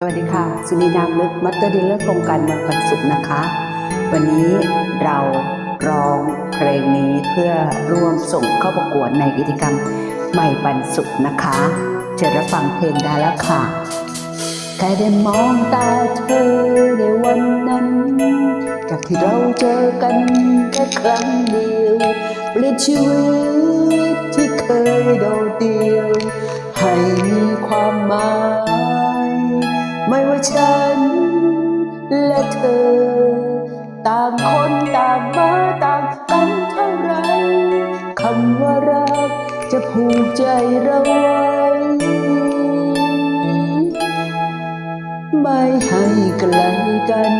สวัสดีค่ะ สุนีนามลึกมัตเตอร์ดีลเลอร์โครงการเมืองปันสุขนะคะ วันนี้เราร้องเพลงนี้เพื่อร่วมส่งเข้าประกวดในกิจกรรมใหม่ปันสุขนะคะเชิญรับฟังเพลงได้แล้วค่ะ แค่ได้มองตาเธอในวันนั้น จากที่เราเจอกันแค่ครั้งเดียวปลิดชีวิตที่เคยโดดเดี่ยว ให้มีความหมาย ฉัน และเธอ ต่างคนต่างมาต่างกันเท่าไรคำว่ารักจะผูกใจเราไว้ไม่ให้ไกลกัน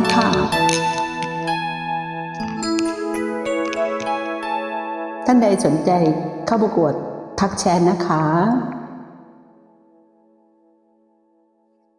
ากค่ะ ท่านใดสนใจเข้าประกวดทักแชทนะคะ